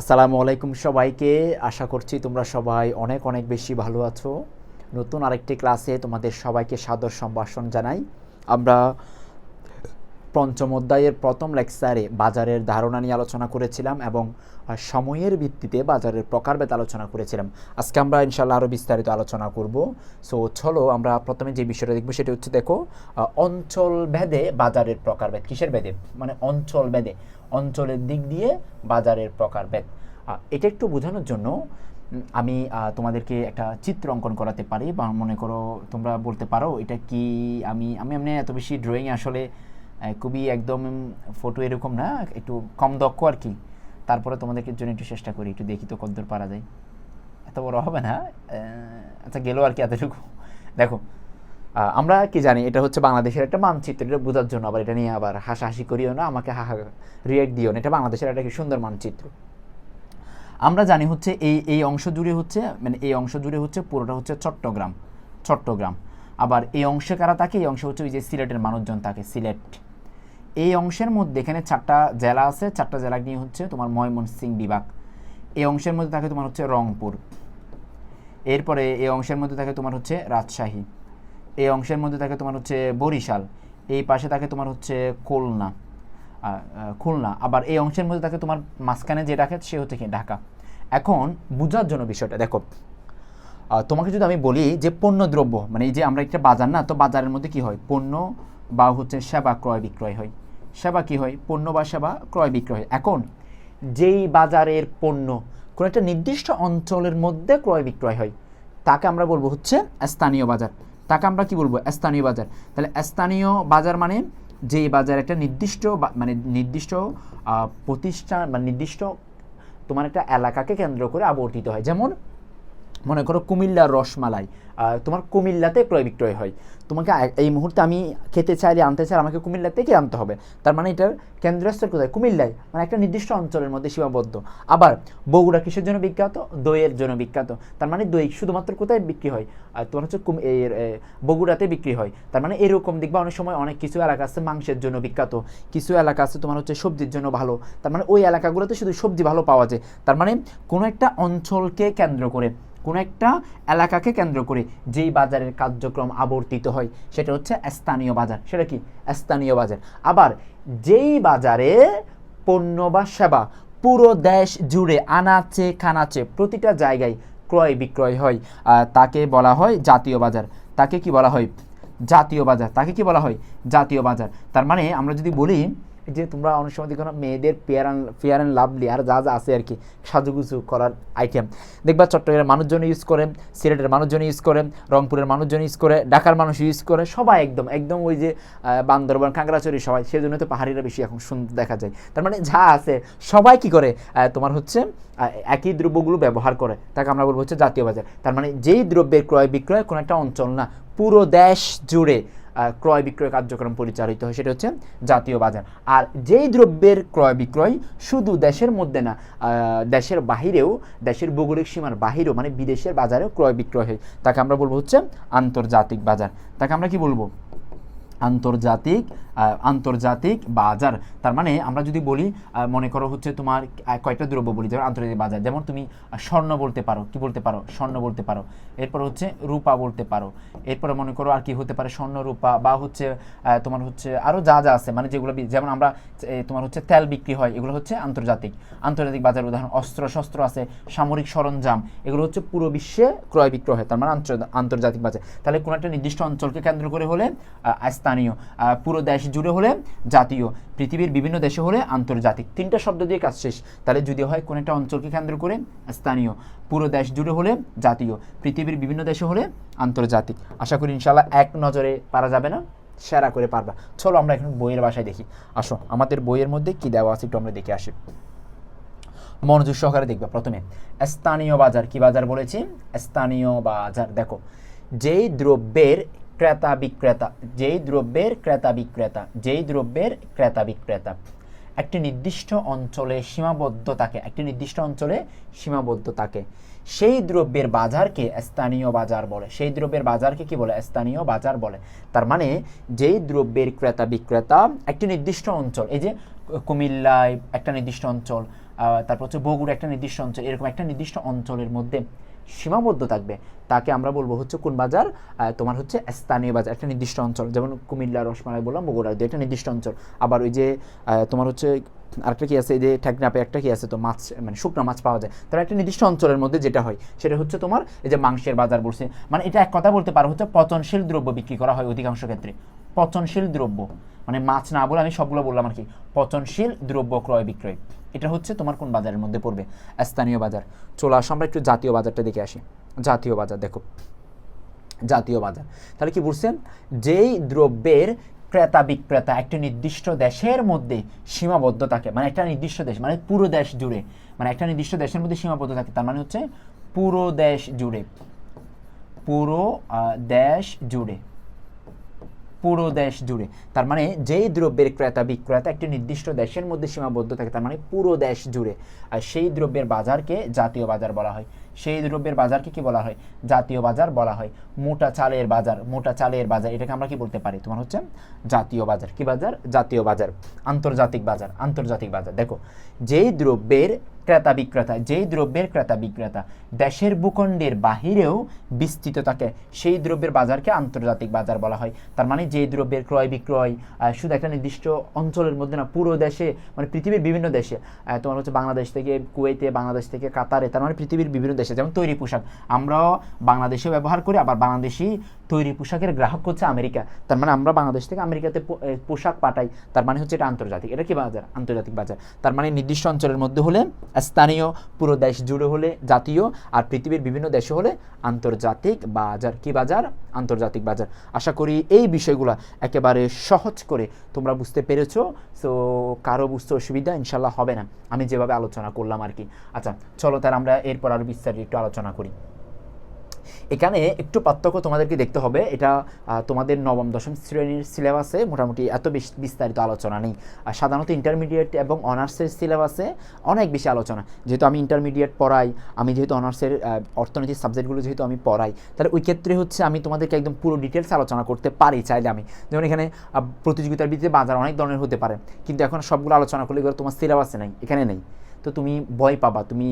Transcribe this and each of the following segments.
আসসালামু আলাইকুম সবাইকে। আশা করছি তোমরা সবাই অনেক অনেক বেশি ভালো আছো। নতুন আরেকটি ক্লাসে তোমাদের সবাইকে সাদর সম্ভাষণ জানাই। আমরা পঞ্চম অধ্যায়ের প্রথম লেকচারে বাজারের ধারণা নিয়ে আলোচনা করেছিলাম এবং সময়ের ভিত্তিতে বাজারের প্রকারভেদ আলোচনা করেছিলাম। আজকে আমরা ইনশাল্লাহ আরও বিস্তারিত আলোচনা করব। সো, চলো আমরা প্রথমে যে বিষয়টা দেখব সেটা হচ্ছে দেখো অঞ্চল ভেদে বাজারের প্রকারভেদ। কিসের ভেদে? মানে অঞ্চল ভেদে। অঞ্চলের দিক দিয়ে বাজারের প্রকারভেদ। এটা একটু বোঝানোর জন্য আমি তোমাদেরকে একটা চিত্র অঙ্কন করাতে পারি বা মনে করো তোমরা বলতে পারো এটা কি আমি আমি এমনি এত বেশি ড্রয়িং আসলে খুবই একদম ফটো এরকম না, একটু কম দক্ষ আর কি। তারপরে তোমাদেরকে জন্য একটু চেষ্টা করি, একটু দেখি তো কদ্দূর পারা যায়। এত বড় হবে না আচ্ছা গেলো আর কি এতটুকু। দেখো আমরা কি জানি, এটা হচ্ছে বাংলাদেশের একটা মানচিত্র, এটা বোঝার জন্য আবার, এটা নিয়ে আবার হাসাহাসি করিও না, আমাকে হাহা রিয়েক্ট দিও না, এটা বাংলাদেশের একটা সুন্দর মানচিত্র। আমরা জানি হচ্ছে এই এই অংশ জুড়ে হচ্ছে মানে এই অংশ জুড়ে হচ্ছে পুরোটা হচ্ছে চট্টগ্রাম চট্টগ্রাম। আবার এই অংশে কারা থাকে? এই অংশে হচ্ছে ওই যে সিলেটের মানুষজন থাকে, সিলেট। এই অংশের মধ্যে এখানে চারটা জেলা আছে, চারটা জেলা নিয়ে হচ্ছে তোমার ময়মনসিং বিভাগ। এই অংশের মধ্যে থাকে তোমার হচ্ছে রংপুর। এরপরে এই অংশের মধ্যে থাকে তোমার হচ্ছে রাজশাহী। এই অংশের মধ্যে থাকে তোমার হচ্ছে বরিশাল। এই পাশে থাকে তোমার হচ্ছে খুলনা। খুলনা। আবার এই অংশের মধ্যে থাকে তোমার মাঝখানে যে ডাকে সে হচ্ছে কি ঢাকা। এখন বোঝার জন্য বিষয়টা, দেখো। তোমাকে যদি আমি বলি যে পণ্য দ্রব্য মানে এই যে আমরা একটা বাজার না, তো বাজারের মধ্যে কি হয়? পণ্য বা হচ্ছে সেবা ক্রয় বিক্রয় হয়। সেবা কি হয়? পণ্য বা সেবা ক্রয় বিক্রয় হয়। এখন, যেই বাজারের পণ্য কোনো একটা নির্দিষ্ট অঞ্চলের মধ্যে ক্রয় বিক্রয় হয়, তাকে আমরা বলব হচ্ছে স্থানীয় বাজার। তাকে আমরা কি বলব? স্থানীয় বাজার। তাহলে স্থানীয় বাজার মানে যে বাজার একটা নির্দিষ্ট মানে নির্দিষ্ট প্রতিষ্ঠান বা নির্দিষ্ট তোমার একটা এলাকাকে কেন্দ্র করে আবর্তিত হয়। যেমন মনে করো কুমিল্লার রসমালাই। তোমার কুমিল্লাতে ক্রয় বিক্রয় হয়। তোমাকে এই মুহূর্তে আমি খেতে চাইলে আনতে চাই আমাকে কুমিল্লা থেকে আনতে হবে। তার মানে এটার কেন্দ্রস্থল কোথায়? কুমিল্লায়। মানে একটা নির্দিষ্ট অঞ্চলের মধ্যে সীমাবদ্ধ। আবার বগুড়া কিসের জন্য বিখ্যাত? দইয়ের জন্য বিখ্যাত। তার মানে দই শুধুমাত্র কোথায় বিক্রি হয়? আর তোমার হচ্ছে কুম- এর, বগুড়াতে বিক্রি হয়। তার মানে এরকম দেখবা অনেক সময় অনেক কিছু এলাকা আছে মাংসের জন্য বিখ্যাত। কিছু এলাকা আছে তোমার হচ্ছে সবজির জন্য ভালো। তার মানে ওই এলাকাগুলোতে শুধু সবজি ভালো পাওয়া যায়। তার মানে কোনো একটা অঞ্চলকে কেন্দ্র করে কোনো একটা এলাকাকে কেন্দ্র করে যেই বাজারের কার্যক্রম আবর্তিত হয়, সেটা হচ্ছে স্থানীয় বাজার। সেটা কি? স্থানীয় বাজার। আবার যেই বাজারে পণ্য বা সেবা পুরো দেশ জুড়ে আনাচে, খানাচে প্রতিটা জায়গায় ক্রয় বিক্রয় হয় তাকে বলা হয় জাতীয় বাজার। তাকে কি বলা হয়? জাতীয় বাজার। তাকে কি বলা হয়? জাতীয় বাজার। তার মানে আমরা যদি বলি যে তোমরা অনেক সময় দেখো না, মেয়েদের pair and fair and lovely আর যা যা আছে আর কি সাজুগুজু করার আইটেম দেখবা চট্টগ্রামের মানুষজন ইউজ করে, সিলেটের মানুষজন ইউজ করে, রংপুরের মানুষজন ইউজ করে, ঢাকার মানুষ ইউজ করে, সবাই একদম একদম ওই যে বান্দরবান, খাগড়াছড়ি সবাই সেই জন্য তো পাহাড়িরা বেশি এখন সুন্দর দেখা যায়। তার মানে যা আছে, সবাই কি করে তোমার হচ্ছে একই দ্রব্যগুলো ব্যবহার করে, তাকে আমরা বলব হচ্ছে জাতীয় বাজার। তার মানে যেই দ্রব্যের ক্রয় বিক্রয় কোনো একটা অঞ্চল না, পুরো দেশ জুড়ে ক্রয় বিক্রয় কার্যক্রম পরিচালিত হয়, সেটা হচ্ছে জাতীয় বাজার। আর যেই দ্রব্যের ক্রয় বিক্রয় শুধু দেশের মধ্যে না দেশের বাহিরেও, দেশের ভৌগোলিক সীমার বাহিরেও মানে বিদেশের বাজারেও ক্রয় বিক্রয় হয়। তাকে আমরা বলব হচ্ছে আন্তর্জাতিক বাজার। তাকে আমরা কি বলব? আন্তর্জাতিক আন্তর্জাতিক বাজার। তার মানে আমরা যদি বলি মনে করো হচ্ছে তোমার কয়েকটা দ্রব্য বলি, যেমন আন্তর্জাতিক বাজার। যেমন তুমি স্বর্ণ বলতে পারো, কি বলতে পারো? স্বর্ণ বলতে পারো। এরপর হচ্ছে রূপা বলতে পারো। এরপরে মনে করো আর কি হতে পারে স্বর্ণ, রূপা বা হচ্ছে তোমার হচ্ছে আরও যা যা আছে মানে যেগুলো যেমন আমরা তোমার হচ্ছে তেল বিক্রি হয়, এগুলো হচ্ছে আন্তর্জাতিক। আন্তর্জাতিক বাজার উদাহরণ, অস্ত্র, শস্ত্র আছে, সামরিক সরঞ্জাম, এগুলো হচ্ছে পুরো বিশ্বে ক্রয় বিক্রয় হয়, তার মানে আন্তর্জা- আন্তর্জাতিক বাজার। তাহলে কোনো একটা নির্দিষ্ট অঞ্চলকে কেন্দ্র করে হলে স্থানীয় পুরো দেশ জুড়ে হলে জাতীয়। পৃথিবীর বিভিন্ন দেশে হলে আন্তর্জাতিক। তিনটা শব্দ দিয়ে কাজ শেষ। তাহলে যদি হয় কোনো একটা অঞ্চলকে কেন্দ্র করে? স্থানীয়। পুরো দেশ জুড়ে হলে জাতীয়। পৃথিবীর বিভিন্ন দেশে হলে আন্তর্জাতিক। আশা করি ইনশাল্লাহ এক নজরে পারা যাবে না, সেরা করে পারবা। চলো আমরা এখন বইয়ের বাসায় দেখি। আসো, আমাদের বইয়ের মধ্যে কি দেওয়া আছে একটু আমরা দেখে আসি। মনোযোগ সহকারে দেখবে প্রথমে। স্থানীয় বাজার। কি বাজার বলেছি? স্থানীয় বাজার। দেখো, যেই দ্রব্যের ক্রেতা বিক্রেতা, যেই দ্রব্যের ক্রেতা বিক্রেতা, যেই দ্রব্যের ক্রেতা বিক্রেতা। একটি নির্দিষ্ট অঞ্চলে সীমাবদ্ধ থাকে, একটি নির্দিষ্ট অঞ্চলে সীমাবদ্ধ থাকে। সেই দ্রব্যের বাজারকে স্থানীয় বাজার বলে, সেই দ্রব্যের বাজারকে কি বলে? স্থানীয় বাজার বলে। তার মানে যেই দ্রব্যের ক্রেতা বিক্রেতা, একটি নির্দিষ্ট অঞ্চল, এই যে কুমিল্লায় একটা নির্দিষ্ট অঞ্চল তারপর হচ্ছে বগুড়া একটা নির্দিষ্ট অঞ্চল, এরকম একটা নির্দিষ্ট অঞ্চলের মধ্যে সীমাবদ্ধ থাকবে। তাকে আমরা বলব হচ্ছে কোন বাজার? তোমার হচ্ছে স্থানীয় বাজার, একটা নির্দিষ্ট অঞ্চল। যেমন কুমিল্লা, রসমালাই বললাম, বগুড়া একটা নির্দিষ্ট অঞ্চল। আবার ওই যে তোমার হচ্ছে আরেকটা কি আছে যে ঠেকনাপে একটা কি আছে তো, মাছ মানে শুকনো মাছ পাওয়া যায়। তার একটা নির্দিষ্ট অঞ্চলের মধ্যে যেটা হয়, সেটা হচ্ছে তোমার এই যে মাংসের বাজার বলছে। মানে এটা এক কথা বলতে পারো, হচ্ছে পচনশীল দ্রব্য বিক্রি করা হয় অধিকাংশ ক্ষেত্রে। পচনশীল দ্রব্য। মানে মাছ না বলে আমি সবগুলো বললাম আর কি। পচনশীল দ্রব্য ক্রয় বিক্রয় এটা হচ্ছে তোমার কোন বাজারের মধ্যে পড়বে? স্থানীয় বাজার। চলে আসো, আমরা একটু জাতীয় বাজারটা দেখে আসি। জাতীয় বাজার, দেখো। জাতীয় বাজার। তাহলে কি বলছেন যেই দ্রব্যের ক্রেতা বিক্রেতা একটি নির্দিষ্ট দেশের মধ্যে সীমাবদ্ধ থাকে মানে একটা নির্দিষ্ট দেশ মানে পুরো দেশ জুড়ে মানে একটা নির্দিষ্ট দেশের মধ্যে সীমাবদ্ধ থাকে, তার মানে হচ্ছে পুরো দেশ জুড়ে। পুরো দেশ জুড়ে। পুরো দেশ জুড়ে। তার মানে যেই দ্রব্যের ক্রেতা, বিক্রেতা একটি নির্দিষ্ট দেশের মধ্যে সীমাবদ্ধ থাকে, তার মানে পুরো দেশ জুড়ে। আর সেই দ্রব্যের বাজারকে জাতীয় বাজার বলা হয়। সেই দ্রব্যের বাজারকে কি বলা হয়? জাতীয় বাজার বলা হয়। মোটা চালের বাজার, মোটা চালের বাজার, এটাকে আমরা কি বলতে পারি? তোমার হচ্ছে জাতীয় বাজার। কি বাজার? জাতীয় বাজার। আন্তর্জাতিক বাজার আন্তর্জাতিক বাজার। দেখো, যেই দ্রব্যের ক্রেতা বিক্রেতা যেই দ্রব্যের ক্রেতা বিক্রেতা দেশের ভূখণ্ডের বাহিরেও বিস্তৃত থাকে, সেই দ্রব্যের বাজারকে আন্তর্জাতিক বাজার বলা হয়। তার মানে যেই দ্রব্যের ক্রয় বিক্রয় শুধু একটা নির্দিষ্ট অঞ্চলের মধ্যে না, পুরো দেশে মানে পৃথিবীর বিভিন্ন দেশে তোমার হচ্ছে বাংলাদেশ থেকে কুয়েতে, বাংলাদেশ থেকে কাতারে, তার মানে পৃথিবীর বিভিন্ন দেশে, যেমন তৈরি পোশাক, আমরাও বাংলাদেশে ব্যবহার করি, আবার বাংলাদেশি তৈরি পোশাকের গ্রাহক হচ্ছে আমেরিকা। তার মানে আমরা বাংলাদেশ থেকে আমেরিকাতে পোশাক পাঠাই, তার মানে হচ্ছে এটা আন্তর্জাতিক। এটা কি বাজার? আন্তর্জাতিক বাজার। তার মানে নির্দিষ্ট অঞ্চলের মধ্যে হলে স্থানীয়, পুরো দেশ জুড়ে হলে জাতীয়, আর পৃথিবীর বিভিন্ন দেশে হলে আন্তর্জাতিক বাজার। কি বাজার? আন্তর্জাতিক বাজার। আশা করি এই বিষয়গুলো একেবারে সহজ করে তোমরা বুঝতে পেরেছ। সো, কারও বুঝতে অসুবিধা ইনশাল্লাহ হবে না। আমি যেভাবে আলোচনা করলাম আর কি। আচ্ছা চলো তার আমরা এরপর আরও বিস্তারিত একটু আলোচনা করি। এখানে একটু পার্থক্য তোমাদেরকে দেখতে হবে। এটা তোমাদের নবম, দশম শ্রেণির সিলেবাসে মোটামুটি এত বেশি বিস্তারিত আলোচনা নেই। আর সাধারণত ইন্টারমিডিয়েট এবং অনার্সের সিলেবাসে অনেক বেশি আলোচনা। যেহেতু আমি ইন্টারমিডিয়েট পড়াই, আমি যেহেতু অনার্সের অর্থনীতির সাবজেক্টগুলো যেহেতু আমি পড়াই, তাহলে ওই ক্ষেত্রে হচ্ছে আমি তোমাদেরকে একদম পুরো ডিটেলস আলোচনা করতে পারি চাইলে আমি। যেমন এখানে প্রতিযোগিতার ভিত্তিতে বাজার অনেক ধরনের হতে পারে। কিন্তু এখন সবগুলো আলোচনা করলে তোমার সিলেবাসে নেই, এখানে নেই। তো তুমি ভয় পাবা, তুমি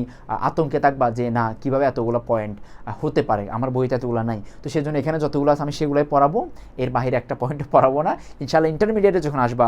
আতঙ্কে থাকবা যে না, কীভাবে এতগুলো পয়েন্ট হতে পারে, আমার বইতে এতগুলো নাই। তো সেজন্য এখানে যতগুলো আছে আমি সেগুলোই পড়াবো, এর বাইরে একটা পয়েন্ট পড়াবো না। ইনশাল্লাহ ইন্টারমিডিয়েটে যখন আসবা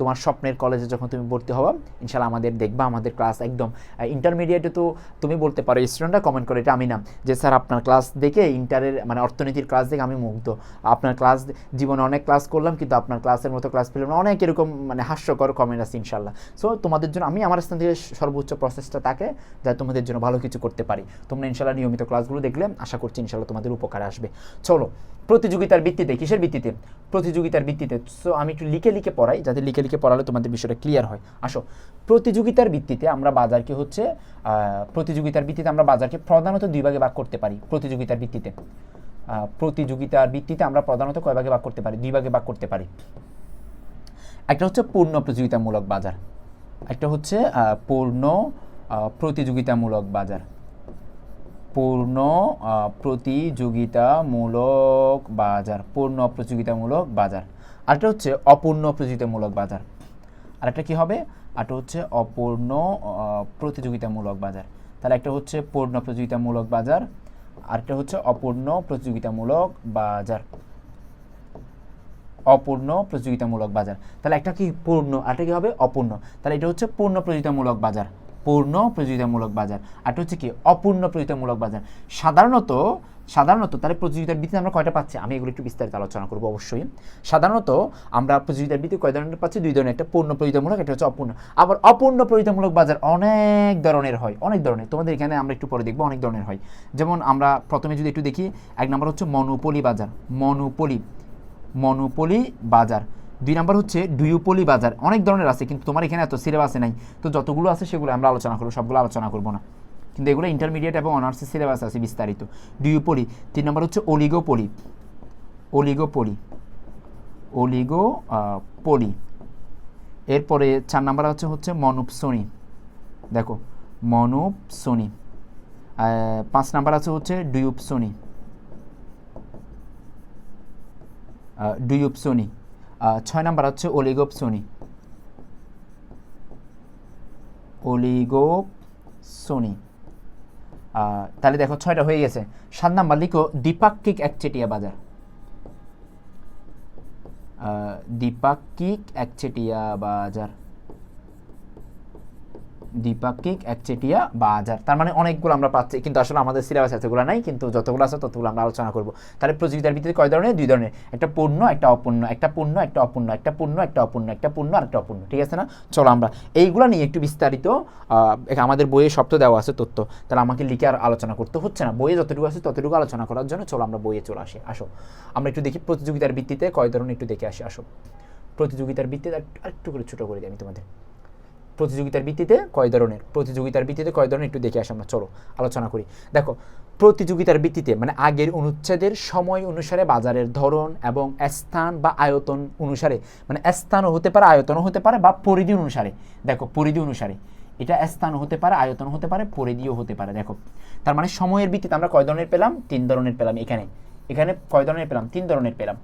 তোমার স্বপ্নের কলেজে যখন তুমি ভর্তি হবা ইনশাল্লাহ আমাদের দেখবা, আমাদের ক্লাস একদম ইন্টারমিডিয়েটে তো তুমি বলতে পারো স্টুডেন্টরা কমেন্ট করে, এটা আমি না, যে স্যার আপনার ক্লাস দেখে ইন্টারের মানে অর্থনীতির ক্লাস দেখে আমি মুগ্ধ। আপনার ক্লাস জীবনে অনেক ক্লাস করলাম, কিন্তু আপনার ক্লাসের মতো ক্লাস পেলাম অনেক এরকম মানে হাস্যকর কমেন্ট আছে ইনশাল্লাহ সো তোমাদের জন্য, আমি আমার স্থান থেকে সর্বোচ্চ প্রসেসটা থাকে যাতে তোমাদের জন্য ভালো কিছু করতে পারি। তোমরা ইনশাল্লাহ নিয়মিত ক্লাসগুলো দেখলে আশা করছি ইনশাল্লাহ তোমাদের উপকারে আসবে। চলো, প্রতিযোগিতার ভিত্তিতে, কিসের ভিত্তিতে? প্রতিযোগিতার ভিত্তিতে সো আমি একটু লিখে লিখে পড়াই, যাতে লিখে লিখে পড়ালে তোমাদের বিষয়টা ক্লিয়ার হয়। আসো, প্রতিযোগিতার ভিত্তিতে আমরা বাজারকে হচ্ছে প্রতিযোগিতার ভিত্তিতে আমরা বাজারকে প্রধানত দুই ভাগে ভাগ করতে পারি, প্রতিযোগিতার ভিত্তিতে। প্রতিযোগিতার ভিত্তিতে আমরা প্রধানত কয় ভাগে ভাগ করতে পারি? দুই ভাগে ভাগ করতে পারি। একটা হচ্ছে পূর্ণ প্রতিযোগিতামূলক বাজার। একটা হচ্ছে পূর্ণ প্রতিযোগিতামূলক বাজার। পূর্ণ প্রতিযোগিতামূলক বাজার। পূর্ণ, প্রতিযোগিতামূলক বাজার। আরেকটা হচ্ছে, অপূর্ণ, প্রতিযোগিতামূলক বাজার। আরেকটা কি হবে? আরেকটা হচ্ছে, অপূর্ণ প্রতিযোগিতামূলক বাজার। তাহলে একটা হচ্ছে, পূর্ণ, প্রতিযোগিতামূলক বাজার। আরেকটা হচ্ছে, অপূর্ণ, প্রতিযোগিতামূলক বাজার। অপূর্ণ প্রতিযোগিতামূলক বাজার। তাহলে একটা কি পূর্ণ, আরেকটা কি হবে অপূর্ণ? তাহলে এটা হচ্ছে পূর্ণ প্রতিযোগিতামূলক বাজার। পূর্ণ প্রতিযোগিতামূলক বাজার। আরেকটা হচ্ছে কি অপূর্ণ প্রতিযোগিতামূলক বাজার। সাধারণত সাধারণত তাহলে প্রতিযোগিতার ভিত্তিতে আমরা কয়টা পাচ্ছি? আমি এগুলো একটু বিস্তারিত আলোচনা করব অবশ্যই। সাধারণত আমরা প্রতিযোগিতার ভিত্তিতে কয় ধরনের পাচ্ছি? দুই ধরনের। একটা পূর্ণ প্রতিযোগিতামূলক, একটা হচ্ছে অপূর্ণ। আবার অপূর্ণ প্রতিযোগিতামূলক বাজার অনেক ধরনের হয়, অনেক ধরনের। তোমাদের এখানে আমরা একটু পরে দেখব অনেক ধরনের হয়। যেমন আমরা প্রথমে যদি একটু দেখি, এক নম্বর হচ্ছে মনোপলি বাজার। মনোপলি। মনোপলি বাজার। দুই নাম্বার হচ্ছে ডুয়োপলি বাজার। অনেক ধরনের আছে কিন্তু তোমার এখানে এত সিলেবাসে নাই। তো যতগুলো আছে সেগুলো আমরা আলোচনা করব সবগুলো আলোচনা করব না। কিন্তু এগুলো ইন্টারমিডিয়েট এবং অনার্সের সিলেবাস আছে বিস্তারিত। ডুয়োপলি। তিন নম্বর হচ্ছে oligopoly oligopoly oligo uh, poly এরপরে চার নাম্বার হচ্ছে হচ্ছে মনুপসনি। দেখো মনুপসনি। পাঁচ নাম্বার আছে হচ্ছে ডুয়ুপসনি অলিগো সোনি তাহলে দেখো ছয়টা হয়ে গেছে। সাত নাম্বার, লিখো দ্বিপাক্ষিক একচেটিয়া বাজার। দ্বিপাক্ষিক একচেটিয়া বাজার। দ্বিপাক্ষিক একচেটিয়া বাজার তার মানে অনেকগুলো আমরা পাচ্ছি। কিন্তু আসলে আমাদের সিলেবাস এতগুলো নাই, কিন্তু যতগুলো আছে ততগুলো আমরা আলোচনা করব। তাহলে প্রতিযোগিতার ভিত্তিতে কয় ধরনের? দুই ধরনের। একটা পূর্ণ, একটা অপূর্ণ। একটা পূর্ণ, একটা অপূর্ণ। একটা পূর্ণ, একটা অপূর্ণ। একটা পূর্ণ আর একটা অপূর্ণ। ঠিক আছে না? চলো আমরা এইগুলো নিয়ে একটু বিস্তারিত আমাদের বইয়ে শব্দ দেওয়া আছে তথ্য। তাহলে আমাকে লিখে আর আলোচনা করতে হচ্ছে না। বইয়ে যতটুকু আছে ততটুকু আলোচনা করার জন্য চলো আমরা বইয়ে চলে আসি। আসো। আমরা একটু দেখি প্রতিযোগিতার ভিত্তিতে কয় ধরনের একটু দেখে আসি। আসো। প্রতিযোগিতার ভিত্তিতে আরেকটু করে ছোটো করে দিই আমি তোমাদের। প্রতিযোগিতার ভিত্তিতে কয় ধরনের? প্রতিযোগিতার ভিত্তিতে কয় ধরনের? একটু দেখে আসি আমরা, চলো, আলোচনা করি। দেখো, প্রতিযোগিতার ভিত্তিতে মানে আগের অনুচ্ছেদের সময় অনুসারে বাজারের ধরন এবং স্থান বা আয়তন অনুসারে মানে স্থানও হতে পারে, আয়তনও হতে পারে বা পরিধি অনুসারে। দেখো, পরিধি অনুসারে। এটা স্থানও হতে পারে আয়তন হতে পারে, পরিধিও হতে পারে। দেখো, তার মানে সময়ের ভিত্তিতে আমরা কয় ধরনের পেলাম? তিন ধরনের পেলাম এখানে। এখানে কয় ধরনের পেলাম? তিন ধরনের পেলাম।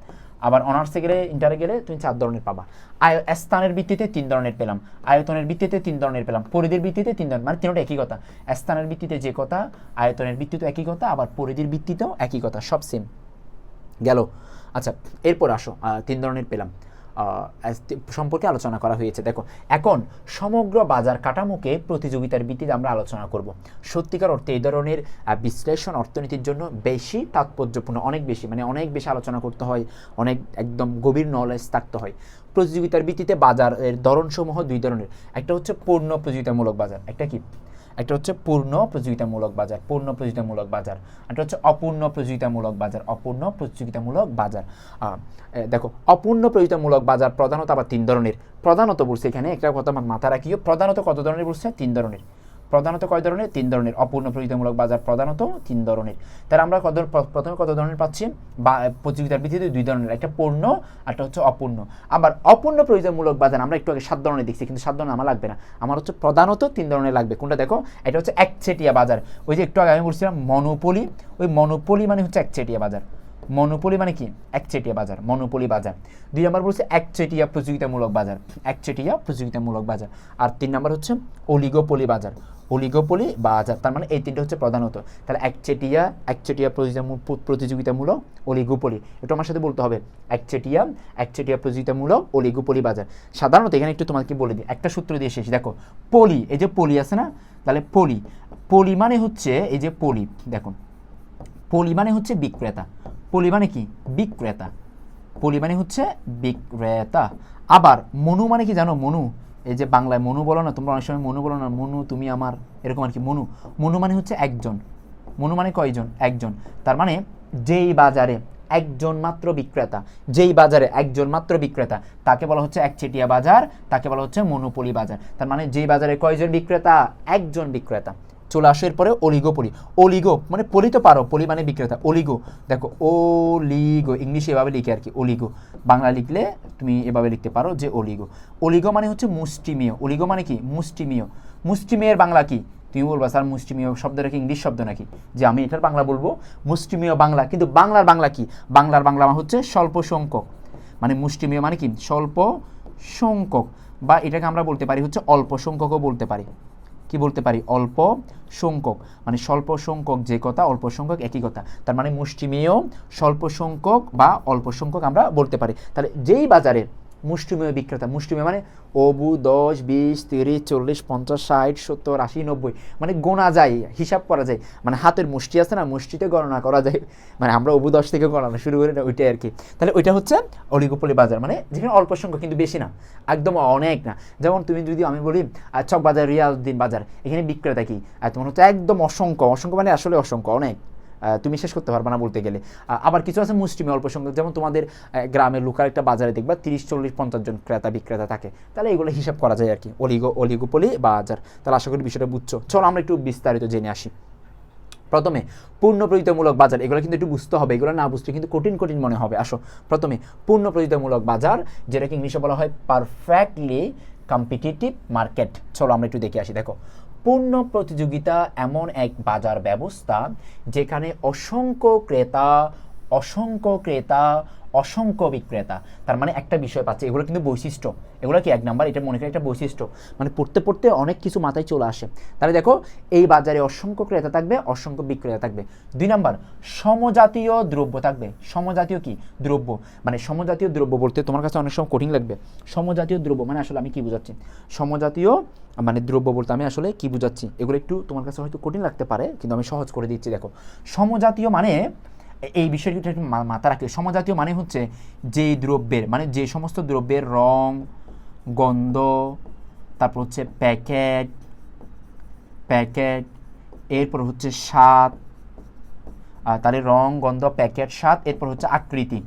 আবার অনার্সে গেলে, ইন্টারে গেলে তুমি চার ধরনের পাবা। আয়, স্থানের ভিত্তিতে তিন ধরনের পেলাম। আয়তনের ভিত্তিতে তিন ধরনের পেলাম। পরিধির ভিত্তিতে তিন ধরনের। মানে তিনটা একই কথা। স্থানের ভিত্তিতে যে কথা, আয়তনের ভিত্তিতে একই কথা, আবার পরিধির ভিত্তিতেও একই কথা। সব সেম গেল। আচ্ছা এরপর আসো। তিন ধরনের পেলাম। সম্পর্কে আলোচনা করা হয়েছে। দেখো, এখন সমগ্র বাজার কাঠামোকে প্রতিযোগিতার ভিত্তিতে আমরা আলোচনা করব। সত্যিকার অর্থে এই ধরনের বিশ্লেষণ অর্থনীতির জন্য বেশি তাৎপর্যপূর্ণ, অনেক বেশি মানে অনেক বেশি আলোচনা করতে হয়, অনেক একদম গভীর নলেজ থাকতে হয়। প্রতিযোগিতার ভিত্তিতে বাজারের ধরনসমূহ দুই ধরনের। একটা হচ্ছে পূর্ণ প্রতিযোগিতামূলক বাজার, একটা কি? একটা হচ্ছে পূর্ণ প্রতিযোগিতামূলক বাজার, পূর্ণ প্রতিযোগিতামূলক বাজার। একটা হচ্ছে অপূর্ণ প্রতিযোগিতামূলক বাজার, অপূর্ণ প্রতিযোগিতামূলক বাজার। দেখো, অপূর্ণ প্রতিযোগিতামূলক বাজার প্রধানত আবার তিন ধরনের। প্রধানত বলছে এখানে, একটা কথা মাথা রাখিও, প্রধানত কত ধরনের বলছে? তিন ধরনের। প্রধানত কয় ধরনের? তিন ধরনের। অপূর্ণ প্রতিযোগিতামূলক বাজার প্রধানত তিন ধরনের। তাহলে আমরা কত প্রথমে কত ধরনের পাচ্ছি? বা প্রতিযোগিতার ভিত্তিতে দুই ধরনের। একটা পূর্ণ একটা হচ্ছে অপূর্ণ। আবার অপূর্ণ প্রতিযোগিতামূলক বাজার আমরা একটু আগে সাত ধরনের দেখছি, কিন্তু সাত ধরনের আমার লাগবে না। আমার হচ্ছে প্রধানত তিন ধরনের লাগবে। কোনটা দেখো? এটা হচ্ছে একচেটিয়া বাজার। ওই যে একটু আগে আমি বলছিলাম মনোপলি। ওই মনোপলি মানে হচ্ছে একচেটিয়া বাজার। মনোপলি মানে কি? একচেটিয়া বাজার, মনোপলি বাজার। দুই নম্বর বলছে একচেটিয়া প্রতিযোগিতামূলক বাজার। একচেটিয়া প্রতিযোগিতামূলক বাজার। আর তিন নম্বর হচ্ছে অলিগোপলি বাজার। অলিগোপলি বাজার তার মানে এই তিনটা হচ্ছে প্রধানত। তাহলে একচেটিয়া একচেটিয়া প্রতিযোগিতামূ- প্রতিযোগিতামূলক অলিগোপলি এটা আমার সাথে বলতে হবে। একচেটিয়া একচেটিয়া প্রতিযোগিতামূলক অলিগোপলি বাজার। সাধারণত এখানে একটু তোমাকে বলে দিই। একটা সূত্র দিয়ে শেষ। দেখো, পলি, এই যে পলি আছে না? তাহলে পলি। পলি মানে হচ্ছে এই যে পলি। দেখো, পলি মানে হচ্ছে বিক্রেতা। পলি মানে কি? বিক্রেতা। পলি মানে হচ্ছে বিক্রেতা। আবার মনু মানে কি জানো? মনু। এই যে বাংলায় মনু বলো না, তোমরা অনেক সময় মনু বলো না, মনু, তুমি, আমার, এরকম আর কি, মনু। মনু মানে হচ্ছে একজন। মনু মানে কয়জন? একজন। তার মানে যেই বাজারে একজন মাত্র বিক্রেতা, যেই বাজারে একজন মাত্র বিক্রেতা, তাকে বলা হচ্ছে একচেটিয়া বাজার, তাকে বলা হচ্ছে মনোপলি বাজার। তার মানে যেই বাজারে কয়জন বিক্রেতা? একজন বিক্রেতা। চলে আসো, এরপরে অলিগো পলি অলিগো মানে পলি তো পারো, পলি মানে বিক্রেতা। অলিগো দেখো অলিগো ইংলিশে এভাবে লিখে আর কি অলিগো বাংলা লিখলে তুমি এভাবে লিখতে পারো যে অলিগো অলিগো মানে হচ্ছে মুষ্টিমেয়। অলিগো মানে কি? মুষ্টিমেয়। মুষ্টিমেয়ের বাংলা কি? তুমি বলবা, স্যার, মুষ্টিমেয় শব্দ কি ইংলিশ শব্দ নাকি? যে আমি এটার বাংলা বলব, মুষ্টিমেয় বাংলা। কিন্তু বাংলার বাংলা কি? বাংলার বাংলা মানে হচ্ছে স্বল্প সংখ্যক। মানে মুষ্টিমেয় মানে কি? স্বল্প সংখ্যক। বা এটাকে আমরা বলতে পারি হচ্ছে অল্প সংখ্যকও বলতে পারি। কি বলতে পারি? অল্প সংখ্যক। মানে স্বল্প সংখ্যক যে কথা, অল্প সংখ্যক একই কথা। তার মানে মুষ্টিমেয়, স্বল্প সংখ্যক বা অল্প সংখ্যক আমরা বলতে পারি। তাহলে যেই বাজারে মুষ্টিমেয় বিক্রেতা, মুষ্টিমেয় মানে অবু, দশ, বিশ, তিরিশ, চল্লিশ, পঞ্চাশ, ষাট, সত্তর, আশি, নব্বই মানে গোনা যায়, হিসাব করা যায়। মানে হাতের মুষ্টি আছে না, মুষ্টিতে গণনা করা যায়। মানে আমরা অবু দশ থেকে গণনা শুরু করি না, ওইটাই আর কি তাহলে ওইটা হচ্ছে অলিগোপলি বাজার মানে যেখানে অল্প সংখ্যক কিন্তু বেশি না, একদম অনেক না। যেমন তুমি যদি আমি বলি চক বাজার রিয়াজউদ্দিন বাজার, এখানে বিক্রেতা কি? আর তোমার হচ্ছে একদম অসংখ্য অসংখ্য মানে আসলে অসংখ্য, অনেক। তুমি শেষ করতে পারবে না বলতে গেলে। আবার কিছু আছে মুষ্টিমে অল্প সংখ্যক, যেমন তোমাদের গ্রামের লোকাল একটা বাজারে দেখবা তিরিশ, চল্লিশ, পঞ্চাশ জন ক্রেতা, বিক্রেতা থাকে। তাহলে এগুলো হিসাব করা যায় আর কি অলিগো, অলিগোপলি বাজার তাহলে আশা করি বিষয়টা বুঝছ। চলো আমরা একটু বিস্তারিত জেনে আসি। প্রথমে পূর্ণ প্রতিযোগিতামূলক বাজার, এগুলো কিন্তু একটু বুঝতে হবে, এগুলো না বুঝতে কিন্তু কঠিন কঠিন মনে হবে। আসো, প্রথমে পূর্ণ প্রতিযোগিতামূলক বাজার, যেটাকে ইংলিশে বলা হয় পারফেক্টলি কম্পিটিটিভ মার্কেট চলো আমরা একটু দেখে আসি, দেখো। পূর্ণ প্রতিযোগিতা এমন এক বাজার ব্যবস্থা যেখানে অসংখ্য ক্রেতা অসংখ্য ক্রেতা অসংখ্য বিক্রেতা। তার মানে একটা বিষয় পাচ্ছে, এগুলো কিন্তু বৈশিষ্ট্য। এগুলো কি এক নাম্বার? এটা মনে করি একটা বৈশিষ্ট্য। মানে পড়তে পড়তে অনেক কিছু মাথায় চলে আসে। তাহলে দেখো, এই বাজারে অসংখ্য ক্রেতা থাকবে, অসংখ্য বিক্রেতা থাকবে। দুই নাম্বার, সমজাতীয় দ্রব্য থাকবে। সমজাতীয় কি? দ্রব্য। মানে সমজাতীয় দ্রব্য বলতে তোমার কাছে অনেক সময় কঠিন লাগবে। সমজাতীয় দ্রব্য মানে আসলে আমি কি বুঝাচ্ছি? সমজাতীয় মানে দ্রব্য বলতে আমি আসলে কি বুঝাচ্ছি? এগুলো একটু তোমার কাছে হয়তো কঠিন লাগতে পারে, কিন্তু আমি সহজ করে দিচ্ছি, দেখো। সমজাতীয় মানে এই বিষয়টা একটু মাথা রাখতে সমজাতীয় মানে হচ্ছে যে দ্রব্যের মানে যে সমস্ত দ্রব্যের রং, গন্ধ, তারপর হচ্ছে প্যাকেট প্যাকেট, এরপর হচ্ছে স্বাদ তাহলে রং, গন্ধ, প্যাকেট, স্বাদ, এরপর হচ্ছে আকৃতি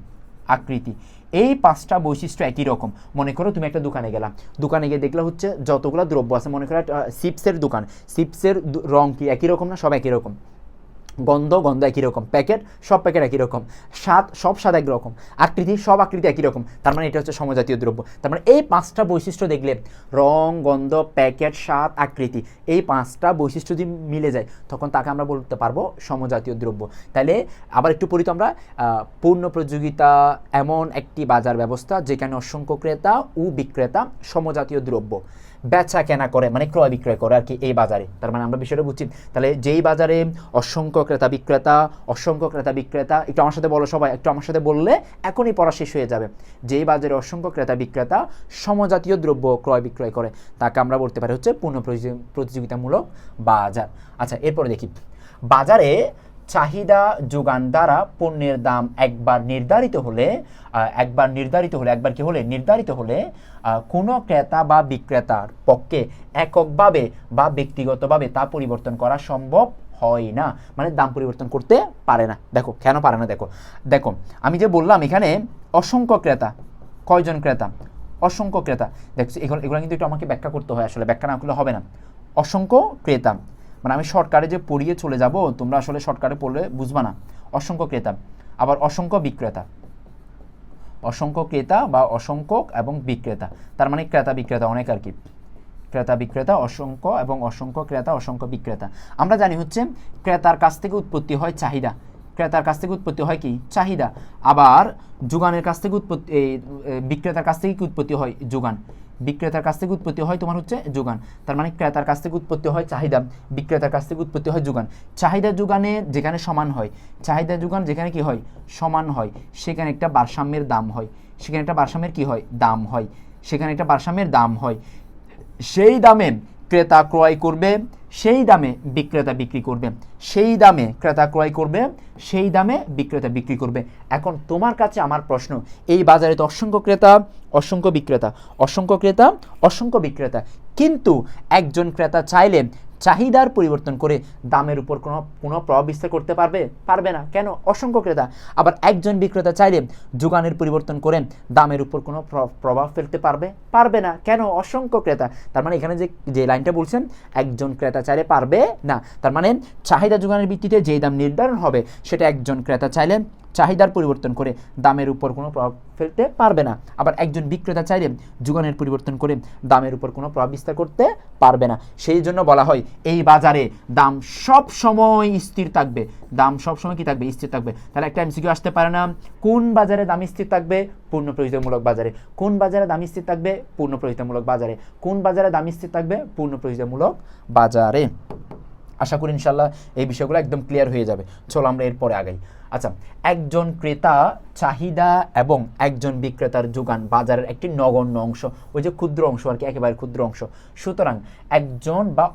আকৃতি। এই পাঁচটা বৈশিষ্ট্য একই রকম। মনে করো তুমি একটা দোকানে গেলাম দোকানে গিয়ে দেখলে হচ্ছে যতগুলো দ্রব্য আছে, মনে করো চিপসের দোকান। চিপসের দু- রং কি একই রকম না সব একই রকম? গন্ধ গন্ধ একই রকম। প্যাকেট, সব প্যাকেট একই রকম। স্বাদ, সব স্বাদ একই রকম। আকৃতি, সব আকৃতি একই রকম। তার মানে এটা হচ্ছে সমজাতীয় দ্রব্য। তার মানে এই পাঁচটা বৈশিষ্ট্য দেখলে রং, গন্ধ, প্যাকেট, স্বাদ, আকৃতি, এই পাঁচটা বৈশিষ্ট্য যদি মিলে যায়, তখন তাকে আমরা বলতে পারব সমজাতীয় দ্রব্য। তাহলে আবার একটু পড়ি তো আমরা পূর্ণ প্রতিযোগিতা এমন একটি বাজার ব্যবস্থা যেখানে অসংখ্য ক্রেতা ও বিক্রেতা সমজাতীয় দ্রব্য। বেচা কেনা করে মানে ক্রয় বিক্রয় করে আর কি এই বাজারে। তার মানে আমরা বিষয়টা বুঝছি। তাহলে যেই বাজারে অসংখ্য ক্রেতা বিক্রেতা, অসংখ্য ক্রেতা বিক্রেতা, একটু আমার সাথে বলো সবাই, একটু আমার সাথে বললে এখনই পড়া শেষ হয়ে যাবে। যেই বাজারে অসংখ্য ক্রেতা বিক্রেতা, সমজাতীয় দ্রব্য ক্রয় বিক্রয় করে, তাকে আমরা বলতে পারি হচ্ছে পূর্ণ প্রতিযোগি- প্রতিযোগিতামূলক বাজার। আচ্ছা এরপরে দেখি। বাজারে চাহিদা যোগান দ্বারা পণ্যের দাম একবার নির্ধারিত হলে একবার নির্ধারিত হলে, একবার কি হলে, নির্ধারিত হলে কোনো ক্রেতা বা বিক্রেতার পক্ষে এককভাবে বা ব্যক্তিগতভাবে তা পরিবর্তন করা সম্ভব হয় না। মানে দাম পরিবর্তন করতে পারে না। দেখো, কেন পারে না দেখো। দেখো, আমি যে বললাম এখানে অসংখ্য ক্রেতা, কয়জন ক্রেতা? অসংখ্য ক্রেতা। দেখছি, এগুলো এগুলো কিন্তু একটু আমাকে ব্যাখ্যা করতে হয় আসলে, ব্যাখ্যা না করলে হবে না। অসংখ্য ক্রেতা। মানে আমি শর্টকাটে যে পড়িয়ে চলে যাব, তোমরা আসলে শর্টকাটে পড়লে বুঝবা না। অসংখ্য ক্রেতা, আবার অসংখ্য বিক্রেতা। অসংখ্য ক্রেতা বা অসংখ্য এবং বিক্রেতা। তার মানে ক্রেতা, বিক্রেতা অনেক আর কি। ক্রেতা, বিক্রেতা, অসংখ্য এবং অসংখ্য ক্রেতা, অসংখ্য বিক্রেতা। আমরা জানি হচ্ছে, ক্রেতার কাছ থেকে উৎপত্তি হয় চাহিদা। ক্রেতার কাছ থেকে উৎপত্তি হয় কি? চাহিদা। আবার যোগানের কাছ থেকে উৎপত্তি বিক্রেতার কাছ থেকে কি উৎপত্তি হয়? যোগান। বিক্রেতার কাছ থেকে উৎপত্তি হয় তোমার হচ্ছে যোগান। তার মানে ক্রেতার কাছ থেকে উৎপত্তি হয় চাহিদা, বিক্রেতার কাছ থেকে উৎপত্তি হয় যোগান। চাহিদা যোগানে যেখানে সমান হয়, চাহিদা যোগান যেখানে কি হয়? সমান হয়। সেখানে একটা ভারসাম্যের দাম হয়। সেখানে একটা ভারসাম্যের কি হয়? দাম হয়। সেখানে একটা ভারসাম্যের দাম হয়। সেই দামে ক্রেতা ক্রয় করবে সেই দামে বিক্রেতা বিক্রি করবে, সেই দামে ক্রেতা ক্রয় করবে, সেই দামে বিক্রেতা বিক্রি করবে। এখন তোমার কাছে আমার প্রশ্ন, এই বাজারে তো অসংখ্য ক্রেতা, অসংখ্য বিক্রেতা, অসংখ্য ক্রেতা, অসংখ্য বিক্রেতা। কিন্তু একজন ক্রেতা চাইলে চাহিদার পরিবর্তন করে দামের উপর কোনো কোনো প্রভাব বিস্তার করতে পারবে? পারবে না। কেন? অসংখ্য ক্রেতা। আবার একজন বিক্রেতা চাইলে যোগানের পরিবর্তন করে দামের উপর কোনো প্রভাব ফেলতে পারবে? পারবে না। কেন? অসংখ্য ক্রেতা। তার মানে এখানে যে যে লাইনটা বলছেন, একজন ক্রেতা চাইলে পারবে না। তার মানে চাহিদা যোগানের ভিত্তিতে যেই দাম নির্ধারণ হবে, সেটা একজন ক্রেতা চাইলে চাহিদার পরিবর্তন করে দামের উপর কোনো প্রভাব ফেলতে পারবে না। আবার একজন বিক্রেতা চাইলে যোগানের পরিবর্তন করে দামের উপর কোনো প্রভাব বিস্তার করতে পারবে না। সেই জন্য বলা হয়, এই বাজারে দাম সব সময় স্থির থাকবে। দাম সব সময় কি থাকবে? স্থির থাকবে। তাহলে একটা এমসিকিউ আসতে পারে না। কোন বাজারে দাম স্থির থাকবে? পূর্ণ প্রয়োজনমূলক বাজারে। কোন বাজারে দাম স্থির থাকবে? পূর্ণ প্রয়োজনমূলক বাজারে। কোন বাজারে দাম স্থির থাকবে? পূর্ণ প্রয়োজনমূলক বাজারে। আশা করি ইনশাল্লাহ এই বিষয়গুলো একদম ক্লিয়ার হয়ে যাবে। চলো আমরা এরপরে আগাই। আচ্ছা একজন ক্রেতা চাহিদা এবং একজন বিক্রেতার যোগান বাজারের একটি নগণ্য অংশ, ওই যে ক্ষুদ্র অংশ আর কি, একেবারে ক্ষুদ্র অংশ। সুতরাং একজন বা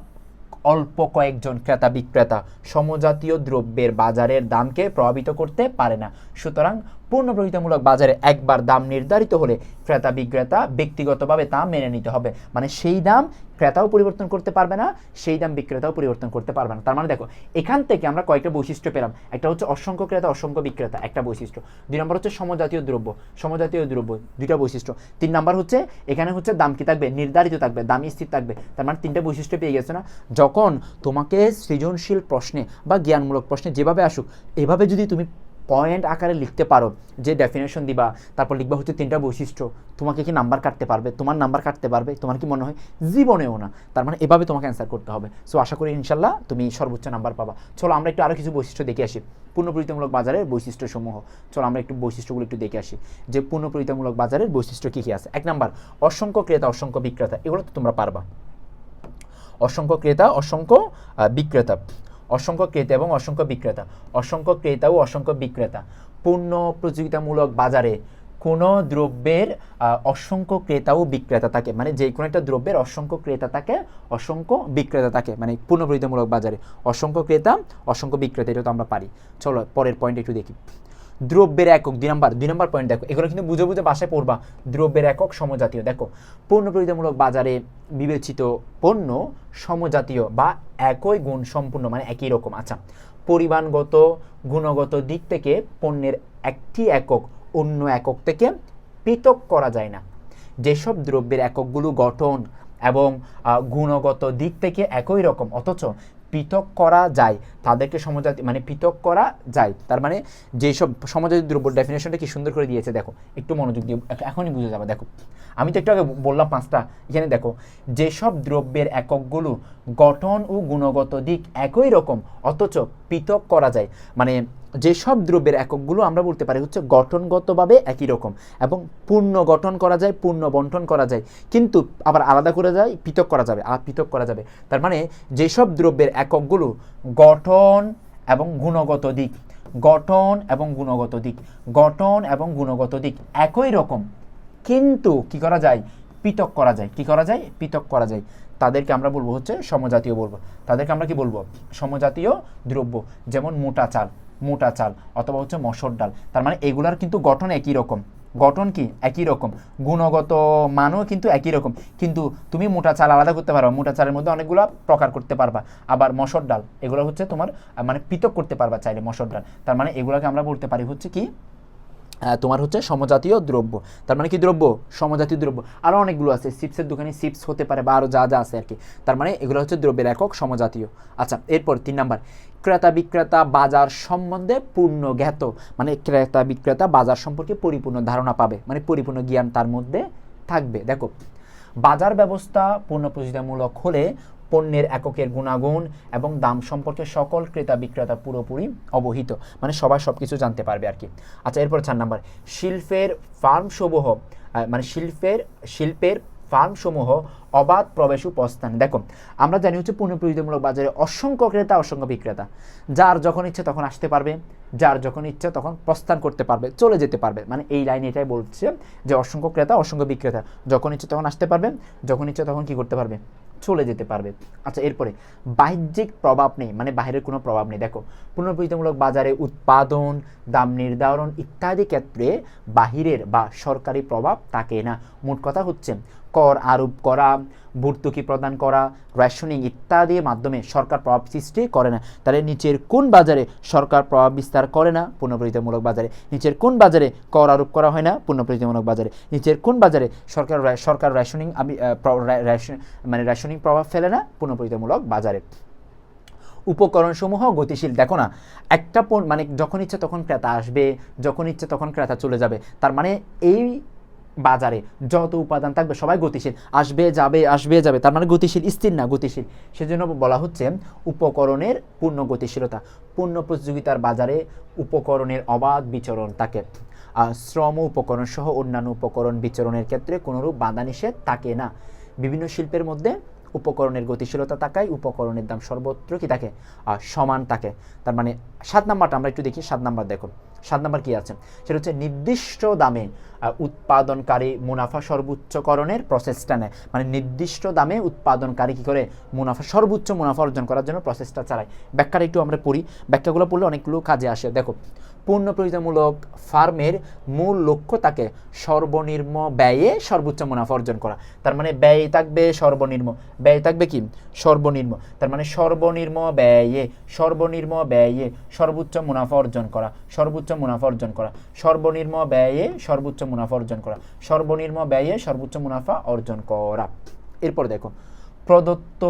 অল্প কয়েকজন ক্রেতা, বিক্রেতা সমজাতীয় দ্রব্যের বাজারের দামকে প্রভাবিত করতে পারে না। সুতরাং পূর্ণ প্রকৃতিমূলক বাজারে একবার দাম নির্ধারিত হলে ক্রেতা বিক্রেতা ব্যক্তিগতভাবে তা মেনে নিতে হবে। মানে সেই দাম ক্রেতাও পরিবর্তন করতে পারবে না, সেই দাম বিক্রেতাও পরিবর্তন করতে পারবে না। তার মানে দেখো, এখান থেকে আমরা কয়েকটা বৈশিষ্ট্য পেলাম। একটা হচ্ছে অসংখ্য ক্রেতা, অসংখ্য বিক্রেতা, একটা বৈশিষ্ট্য। দুই নম্বর হচ্ছে সমজাতীয় দ্রব্য। সমজাতীয় দ্রব্য, দুইটা বৈশিষ্ট্য। তিন নম্বর হচ্ছে এখানে হচ্ছে দাম কি থাকবে? নির্ধারিত থাকবে, দাম স্থির থাকবে। তার মানে তিনটা বৈশিষ্ট্য পেয়ে গেছে না? যখন তোমাকে সৃজনশীল প্রশ্নে বা জ্ঞানমূলক প্রশ্নে যেভাবে আসুক, এভাবে যদি তুমি পয়েন্ট আকারে লিখতে পারো, যে ডেফিনেশন দিবা, তারপর লিখবা হচ্ছে তিনটা বৈশিষ্ট্য, তোমাকে কি নাম্বার কাটতে পারবে, তোমার নাম্বার কাটতে পারবে, তোমার কি মনে হয় জীবনেও না, তার মানে এভাবে তোমাকে অ্যান্সার করতে হবে। সো আশা করি ইনশাল্লাহ তুমি সর্বোচ্চ নাম্বার পাবা। চলো আমরা একটু আরও কিছু বৈশিষ্ট্য দেখে আসি পূর্ণপ্রতিমূলক বাজারের বৈশিষ্ট্যসমূহ। চলো আমরা একটু বৈশিষ্ট্যগুলো একটু দেখে আসি, যে পূর্ণপ্রতিমূলক বাজারের বৈশিষ্ট্য কী কী আছে। এক নাম্বার, অসংখ্য ক্রেতা, অসংখ্য বিক্রেতা, এগুলো তো তোমরা পারবা। অসংখ্য ক্রেতা, অসংখ্য বিক্রেতা। অসংখ্য ক্রেতা এবং অসংখ্য বিক্রেতা। অসংখ্য ক্রেতা ও অসংখ্য বিক্রেতা। পূর্ণ প্রতিযোগিতামূলক বাজারে কোনো দ্রব্যের অসংখ্য ক্রেতা ও বিক্রেতা থাকে। মানে যে কোনো একটা দ্রব্যের অসংখ্য ক্রেতা থাকে, অসংখ্য বিক্রেতা থাকে। মানে পূর্ণ প্রতিযোগিতামূলক বাজারে। অসংখ্য ক্রেতা, অসংখ্য বিক্রেতা, এটা তো আমরা পারি। চলো, পরের পয়েন্ট একটু দেখি। দ্রব্যের একক, দুই নাম্বার দুই নাম্বার পয়েন্ট দেখো, এগুলো কিন্তু বুঝে বুঝে বাসায় পড়বা। দ্রব্যের একক সমজাতীয়, দেখো পণ্য প্রতিযোগিতামূলক বাজারে বিবেচিত পণ্য সমজাতীয় বা একই গুণ সম্পূর্ণ মানে একই রকম। আচ্ছা পরিমাণগত, গুণগত দিক থেকে পণ্যের একটি একক, অন্য একক থেকে পৃথক করা যায় না। যেসব দ্রব্যের এককগুলো গঠন এবং গুণগত দিক থেকে একই রকম, অথচ পৃথক করা যায়, তাদেরকে সমজাতি মানে পৃথক করা যায়। তার মানে যেসব সমজাতি দ্রব্য ডেফিনেশনটা কি সুন্দর করে দিয়েছে, দেখো, একটু মনোযোগ দিয়ে, এখ- এখনই বুঝে যাবে, দেখো। আমি তো একটু আগে বললাম পাঁচটা, এখানে দেখো, যেসব দ্রব্যের এককগুলো গঠন ও গুণগত দিক একই রকম, অথচ পৃথক করা যায়। মানে যেসব দ্রব্যের এককগুলো আমরা বলতে পারি হচ্ছে গঠনগতভাবে একই রকম এবং পূর্ণ গঠন করা যায়, পূর্ণ বন্টন করা যায়, কিন্তু আবার আলাদা করে যায়, পৃথক করা যাবে আর পৃথক করা যাবে। তার মানে যেসব দ্রব্যের এককগুলো গঠন এবং গুণগত দিক, গঠন এবং গুণগত দিক, গঠন এবং গুণগত দিক একই রকম, কিন্তু কি করা যায়? পৃথক করা যায়। কি করা যায়? পৃথক করা যায়। তাদেরকে আমরা বলব হচ্ছে সমজাতীয় বলব তাদেরকে আমরা কি বলব? সমজাতীয় দ্রব্য, যেমন মোটা চাল। মোটা চাল অথবা হচ্ছে মসর ডাল। তার মানে এগুলার কিন্তু গঠন একই রকম। গঠন কি? একই রকম। গুণগত মানও কিন্তু একই রকম। কিন্তু তুমি মোটা চাল আলাদা করতে পারবা। মোটা চালের মধ্যে অনেকগুলো প্রকার করতে পারবা। আবার মসর ডাল, এগুলো হচ্ছে তোমার মানে পৃথক করতে পারবা চাইলে মসর ডাল। তার মানে এগুলোকে আমরা বলতে পারি হচ্ছে কি? তোমার হচ্ছে সমজাতীয় দ্রব্য। তার মানে কি দ্রব্য? সমজাতীয় দ্রব্য। আরও অনেকগুলো আছে। চিপসের দোকানে চিপস হতে পারে বা আরও যা যা আছে আর কি। তার মানে এগুলো হচ্ছে দ্রব্যের একক সমজাতীয়। আচ্ছা এরপর তিন নাম্বার। ক্রেতা বিক্রেতা বাজার সম্বন্ধে পূর্ণ জ্ঞাত। মানে ক্রেতা বিক্রেতা বাজার সম্পর্কে পরিপূর্ণ ধারণা পাবে। মানে পরিপূর্ণ জ্ঞান তার মধ্যে থাকবে। দেখো, বাজার ব্যবস্থা পূর্ণ প্রতিযোগিতামূলক হলে পণ্যের এককের গুণাগুণ এবং দাম সম্পর্কে সকল ক্রেতা বিক্রেতা পুরোপুরি অবহিত। মানে সবাই সব কিছু জানতে পারবে আর কি। আচ্ছা এরপর চার নাম্বার, শিল্পের ফার্মসমূহ মানে শিল্পের শিল্পের ফার্মসমূহ অবাধ প্রবেশ ও প্রস্থান দেখো আমরা জানি হচ্ছে পূর্ণ প্রতিযোগিতামূলক বাজারে অসংখ্য ক্রেতা, অসংখ্য বিক্রেতা। যার যখন ইচ্ছে তখন আসতে পারবে, যার যখন ইচ্ছে তখন প্রস্থান করতে পারবে, চলে যেতে পারবে। মানে এই লাইন এটাই বলছে যে অসংখ্য ক্রেতা, অসংখ্য বিক্রেতা যখন ইচ্ছে তখন আসতে পারবে, যখন ইচ্ছে তখন কি করতে পারবে? চলে যেতে পারবে। আচ্ছা এরপরে বাহ্যিক প্রভাব নেই মানে বাইরের কোনো প্রভাব নেই। দেখো পুনঃপ্রতিমূলক বাজারে উৎপাদন, দাম নির্ধারণ ইত্যাদি ক্ষেত্রে বাহিরের বা সরকারি প্রভাব থাকে না। মোট কথা হচ্ছে কর, আরোপ করা, ভর্তুকি প্রদান করা, রেশনিং ইত্যাদির মাধ্যমে সরকার প্রভাব সৃষ্টি করে না। তাহলে নিচের কোন বাজারে সরকার প্রভাব বিস্তার করে না? পুনঃপ্রতিমূলক বাজারে। নিচের কোন বাজারে কর, আরোপ করা হয় না? পুনঃপ্রতিমূলক বাজারে। নিচের কোন বাজারে সরকার সরকার রেশনিং, আমি মানে রেশনিং প্রভাব ফেলে না? পুনঃপ্রতিমূলক বাজারে। উপকরণসমূহ গতিশীল। দেখো না, একটা মানে যখন ইচ্ছে তখন ক্রেতা আসবে, যখন ইচ্ছে তখন ক্রেতা চলে যাবে। তার মানে এই বাজারে যত উপাদান থাকবে সবাই গতিশীল। আসবে, যাবে আসবে, যাবে। তার মানে গতিশীল, স্থির না, গতিশীল। সেজন্য বলা হচ্ছে উপকরণের পূর্ণ গতিশীলতা, পূর্ণ প্রতিযোগিতার বাজারে উপকরণের অবাধ বিচরণ থাকে শ্রম উপকরণ সহ অন্যান্য উপকরণ বিচরণের ক্ষেত্রে কোনোরূপ বাধা নিষেধ থাকে না। বিভিন্ন শিল্পের মধ্যে উপকরণের গতিশীলতা থাকায় উপকরণের দাম সর্বত্র কি থাকে? সমান থাকে। তার মানে সাত নাম্বারটা আমরা একটু দেখি। সাত নাম্বার দেখো সাত নাম্বার কি আছে? সেটা হচ্ছে নির্দিষ্ট দামে উৎপাদনকারী মুনাফা সর্বোচ্চকরণের প্রসেসটা নেয়। মানে নির্দিষ্ট দামে উৎপাদনকারী কি করে? মুনাফা, সর্বোচ্চ মুনাফা অর্জন করার জন্য প্রসেসটা চালায়। ব্যাখ্যাটা একটু আমরা পড়ি। ব্যাখ্যাগুলো পড়লে অনেকগুলো কাজে আসে। দেখো পূর্ণ প্রয়োজনমূলক ফার্মের মূল লক্ষ্য তাকে সর্বনিম্ন ব্যয়ে সর্বোচ্চ মুনাফা অর্জন করা। তার মানে ব্যয় থাকবে সর্বনিম্ন। ব্যয় থাকবে কি? সর্বনিম্ন। তার মানে সর্বনিম্ন ব্যয়ে সর্বনিম্ন ব্যয়ে সর্বোচ্চ মুনাফা অর্জন করা, সর্বোচ্চ মুনাফা অর্জন করা। সর্বনিম্ন ব্যয়ে সর্বোচ্চ মুনাফা অর্জন করা, সর্বনিম্ন ব্যয়ে সর্বোচ্চ মুনাফা অর্জন করা। এরপর দেখো প্রদত্ত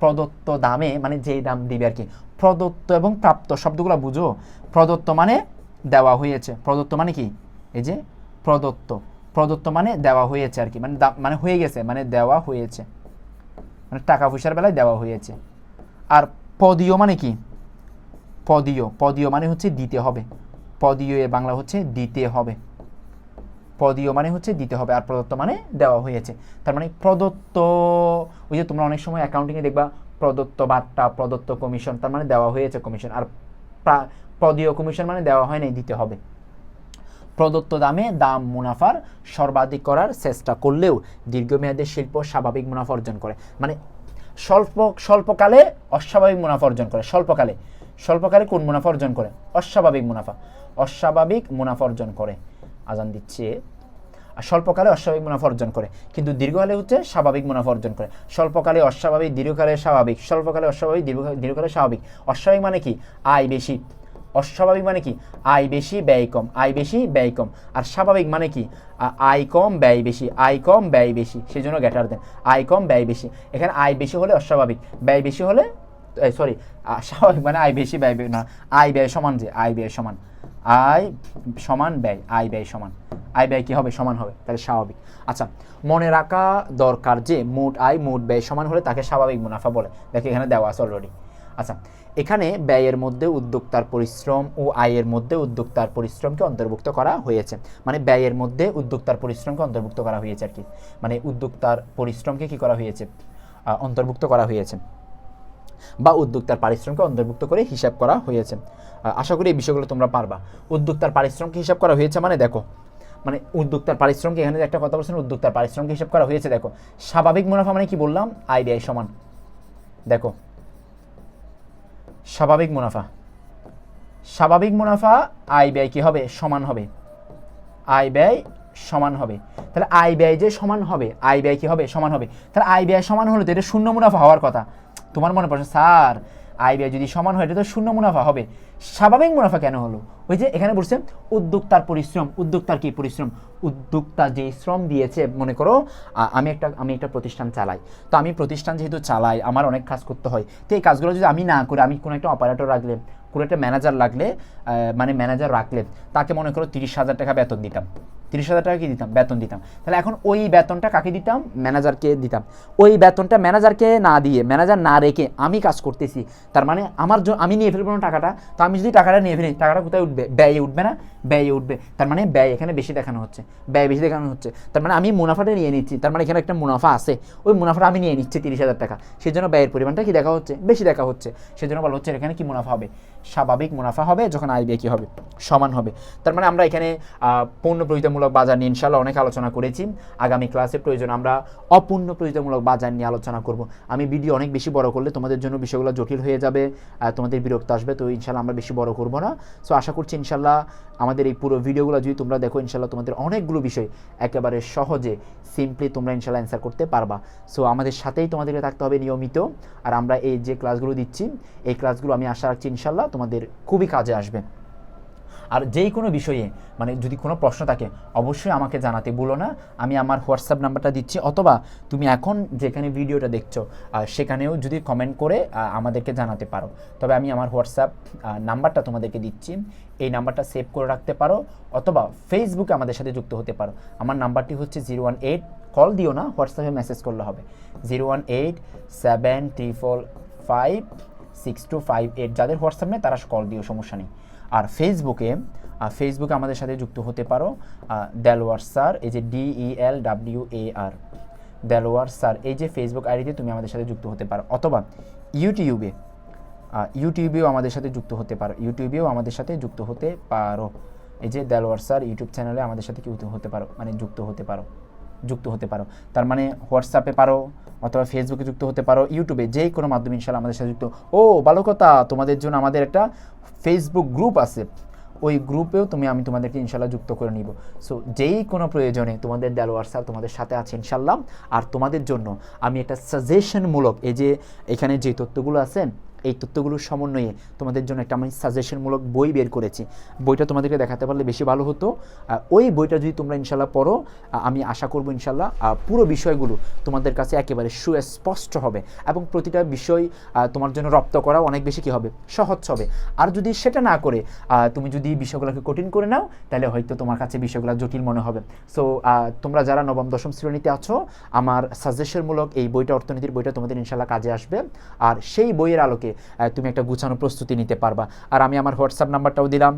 প্রদত্ত দামে মানে যেই দাম দিবে আর কি প্রদত্ত এবং প্রাপ্ত শব্দগুলো বুঝো। প্রদত্ত মানে দেওয়া হয়েছে। প্রদত্ত মানে কি? এই যে প্রদত্ত। প্রদত্ত মানে দেওয়া হয়েছে আর কি মানে মানে হয়ে গেছে মানে দেওয়া হয়েছে। মানে টাকা পয়সার বেলায় দেওয়া হয়েছে। আর পদীয় মানে কি? পদীয়। পদীয় মানে হচ্ছে দিতে হবে। পদীয় এর বাংলা হচ্ছে দিতে হবে। পদীয় মানে হচ্ছে দিতে হবে, আর প্রদত্ত মানে দেওয়া হয়েছে। তার মানে প্রদত্ত, ওই যে তোমরা অনেক সময় অ্যাকাউন্টিংয়ে দেখবা, প্রদত্ত বার্তা, প্রদত্ত কমিশন তার মানে দেওয়া হয়েছে কমিশন আর পদীয় কমিশন মানে দেওয়া হয় নাই, দিতে হবে। প্রদত্ত দামে দাম মুনাফার সর্বাধিক করার চেষ্টা করলেও দীর্ঘমেয়াদী শিল্প স্বাভাবিক মুনাফা অর্জন করে। মানে স্বল্প, স্বল্পকালে অস্বাভাবিক মুনাফা অর্জন করে। স্বল্পকালে স্বল্পকালে কোন মুনাফা অর্জন করে? অস্বাভাবিক মুনাফা। অস্বাভাবিক মুনাফা অর্জন করে। আজান দিচ্ছে। আর স্বল্পকালে অস্বাভাবিক মুনাফা অর্জন করে। কিন্তু দীর্ঘকালে হচ্ছে স্বাভাবিক মুনাফা অর্জন করে। স্বল্পকালে অস্বাভাবিক, দীর্ঘকালে স্বাভাবিক। স্বল্পকালে অস্বাভাবিক দীর্ঘ- দীর্ঘকালে স্বাভাবিক। অস্বাভাবিক মানে কি? আয় বেশি। অস্বাভাবিক মানে কি? আয় বেশি, ব্যয় কম। আয় বেশি, ব্যয় কম। আর স্বাভাবিক মানে কি? আয় কম, ব্যয় বেশি। আয় কম, ব্যয় বেশি। সেই জন্য গ্যাটার দেন। আয় কম, ব্যয় বেশি। এখানে আয় বেশি হলে অস্বাভাবিক। ব্যয় বেশি হলে সরি স্বাভাবিক মানে আয় বেশি, ব্যয় না। আয় ব্যয় সমান যে, আয় ব্যয় সমান। আয় সমান ব্যয়, আয় ব্যয় সমান। আয় ব্যয় কি হবে? সমান হবে, তাহলে স্বাভাবিক। আচ্ছা মনে রাখা দরকার যে মোট আয়, মোট ব্যয় সমান হলে তাকে স্বাভাবিক মুনাফা বলে। দেখে এখানে দেওয়া আছে অলরেডি আচ্ছা এখানে ব্যয়ের মধ্যে উদ্যোক্তার পরিশ্রম ও আয়ের মধ্যে উদ্যোক্তার পরিশ্রমকে অন্তর্ভুক্ত করা হয়েছে। মানে ব্যয়ের মধ্যে উদ্যোক্তার পরিশ্রমকে অন্তর্ভুক্ত করা হয়েছে আর কি। মানে উদ্যোক্তার পরিশ্রমকে কি করা হয়েছে? অন্তর্ভুক্ত করা হয়েছে। বা উদ্যোক্তার পারিশ্রমকে অন্তর্ভুক্ত করে হিসাব করা হয়েছে। আশা করি এই বিষয়গুলো তোমরা পারবা। উদ্যোক্তার পারিশ্রমকে হিসাব করা হয়েছে মানে দেখো মানে উদ্যোক্তার পারিশ্রমকে এখানে একটা কথা বলছেন উদ্যোক্তার পারিশ্রমকে হিসাব করা হয়েছে, দেখো। স্বাভাবিক মুনাফা মানে কি বললাম? ব্যয় সমান। দেখো, স্বাভাবিক মুনাফা। স্বাভাবিক মুনাফা, আয় ব্যয় কি হবে? সমান হবে। আয় ব্যয় সমান হবে। তাহলে আয় ব্যয় যে সমান হবে, আয় ব্যয় কি হবে? সমান হবে। তাহলে আয় ব্যয় সমান হলে তো এটা শূন্য মুনাফা হওয়ার কথা। তোমার মনে পড়ছে স্যার আয় ব্যয় যদি সমান হয়, এটা তো শূন্য মুনাফা হবে। স্বাভাবিক মুনাফা কেন হলো? ওই যে এখানে বলছে, উদ্যোক্তার পরিশ্রম। উদ্যোক্তার কি পরিশ্রম? উদ্যোক্তা যে শ্রম দিয়েছে, মনে করো আমি একটা আমি একটা প্রতিষ্ঠান চালাই। তো আমি প্রতিষ্ঠান যেহেতু চালাই, আমার অনেক কাজ করতে হয়। তো এই কাজগুলো যদি আমি না করে, আমি কোনো একটা অপারেটর রাখলে, কোনো একটা ম্যানেজার লাগলে মানে ম্যানেজার রাখলে, তাকে মনে করো তিরিশ হাজার টাকা বেতন দিতাম। তিরিশ হাজার টাকা কি দিতাম? বেতন দিতাম। তাহলে এখন ওই বেতনটা কাকে দিতাম? ম্যানেজারকে দিতাম। ওই বেতনটা ম্যানেজারকে না দিয়ে ম্যানেজার না রেখে আমি কাজ করতেছি তার মানে আমার আমি নিয়ে ফেলব টাকাটা তো আমি যদি টাকাটা নিয়ে ফেলি টাকাটা কোথায় উঠবে? ব্যয়ে উঠবে না? ব্যয়ে উঠবে। তার মানে ব্যয় এখানে বেশি দেখানো হচ্ছে। ব্যয় বেশি দেখানো হচ্ছে। তার মানে আমি মুনাফাটা নিয়ে নিচ্ছি। তার মানে এখানে একটা মুনাফা আছে। ওই মুনাফাটা আমি নিয়ে নিচ্ছি তিরিশ হাজার টাকা। সেই জন্য ব্যয়ের পরিমাণটা কি দেখা হচ্ছে? বেশি দেখা হচ্ছে। সেই জন্য বলা হচ্ছে এখানে কি মুনাফা হবে? স্বাভাবিক মুনাফা হবে যখন আয় ব্যয় কি হবে? সমান হবে। তার মানে আমরা এখানে আহ, পূর্ণ প্রয়োজনমূলক বাজার নিয়ে ইনশাল্লাহ অনেক আলোচনা করেছি। আগামী ক্লাসে প্রয়োজন আমরা অপূর্ণ প্রয়োজনমূলক বাজার নিয়ে আলোচনা করব। আমি ভিডিও অনেক বেশি বড় করলে তোমাদের জন্য বিষয়গুলো জটিল হয়ে যাবে তোমাদের বিরক্ত আসবে, তো ইনশাল্লাহ আমরা বেশি বড় করব না। সো আশা করছি ইনশাল্লাহ আমাদের এই পুরো ভিডিওগুলো যদি তোমরা দেখো ইনশাল্লাহ তোমাদের অনেকগুলো বিষয় একেবারে সহজে সিম্পলি তোমরা ইনশাল্লাহ অ্যান্সার করতে পারবা। সো আমাদের সাথেই তোমাদেরকে থাকতে হবে নিয়মিত। আর আমরা এই যে ক্লাসগুলো দিচ্ছি, এই ক্লাসগুলো আমি আশা রাখছি ইনশাল্লাহ তোমাদের খুবই কাজে আসবে। আর যেই কোনো বিষয়ে মানে যদি কোনো প্রশ্ন থাকে, অবশ্যই আমাকে জানাতে ভুলো না। আমি আমার হোয়াটসঅ্যাপ নাম্বারটা দিচ্ছি, অথবা তুমি এখন যেখানে ভিডিওটা দেখছ সেখানেও যদি কমেন্ট করে আমাদেরকে জানাতে পারো। তবে আমি আমার হোয়াটসঅ্যাপ নাম্বারটা তোমাদেরকে দিচ্ছি। এই নাম্বারটা সেভ করে রাখতে পারো, অথবা ফেসবুকে আমাদের সাথে যুক্ত হতে পারো। আমার নাম্বারটি হচ্ছে জিরো ওয়ান এইট কল দিও না হোয়াটসঅ্যাপে মেসেজ করলে হবে। Zero one eight seven triple five six two five eight যাদের হোয়াটসঅ্যাপ নেই, তারা কল দিও, সমস্যা নেই। আর ফেসবুকে ফেসবুকে আমাদের সাথে যুক্ত হতে পারো আহ, দেলোয়ার স্যার এই যে D E L W A R Delwar sir এই যে ফেসবুক আইডিতে তুমি আমাদের সাথে যুক্ত হতে পারো অথবা ইউটিউবে ইউটিউবেও আমাদের সাথে যুক্ত হতে পারো ইউটিউবেও আমাদের সাথে যুক্ত হতে পারো এই যে দেলোয়ার স্যার ইউটিউব চ্যানেলে আমাদের সাথে যুক্ত হতে পারো মানে যুক্ত হতে পারো যুক্ত হতে পারো তার মানে হোয়াটসঅ্যাপে পারো অথবা ফেসবুকে যুক্ত হতে পারো ইউটিউবে যে কোনো মাধ্যমে ইনশাল্লাহ আমাদের সাথে যুক্ত ও ভালো কথা তোমাদের জন্য আমাদের একটা ফেসবুক গ্রুপ আছে, ওই গ্রুপেও তুমি, আমি তোমাদেরকে ইনশাল্লাহ যুক্ত করে নিব। সো যেই কোনো প্রয়োজনে তোমাদের দেলোয়ার স্যার তোমাদের সাথে আছে ইনশাল্লাহ আর তোমাদের জন্য আমি একটা সাজেশনমূলক এই যে এখানে যে তথ্যগুলো আছে এই তথ্যগুলোর সমন্বয়ে তোমাদের জন্য একটা আমি সাজেশনমূলক বই বের করেছি। বইটা তোমাদেরকে দেখাতে পারলে বেশি ভালো হতো। ওই বইটা যদি তোমরা ইনশাল্লাহ পড়ো আমি আশা করব ইনশাল্লাহ পুরো বিষয়গুলো তোমাদের কাছে একেবারে সুস্পষ্ট হবে এবং প্রতিটা বিষয় তোমার জন্য রপ্ত করা অনেক বেশি কি হবে? সহজ হবে। আর যদি সেটা না করে তুমি যদি বিষয়গুলোকে কঠিন করে নাও, তাহলে হয়তো তোমার কাছে বিষয়গুলো জটিল মনে হবে। সো তোমরা যারা নবম, দশম শ্রেণীতে আছো, আমার সাজেশনমূলক এই বইটা, অর্থনীতির বইটা তোমাদের ইনশাল্লাহ কাজে আসবে। আর সেই বইয়ের আলোকে তুমি একটা গুছানো প্রস্তুতি নিতে পারবা। আর আমি আমার হোয়াটসঅ্যাপ নাম্বারটাও দিলাম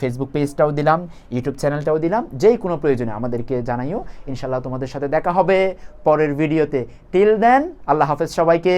ফেসবুক পেজটাও দিলাম ইউটিউব চ্যানেলটাও দিলাম যেই কোনো প্রয়োজনে আমাদেরকে জানাইও। ইনশাল্লাহ তোমাদের সাথে দেখা হবে পরের ভিডিওতে টিল দেন আল্লাহ হাফেজ সবাইকে।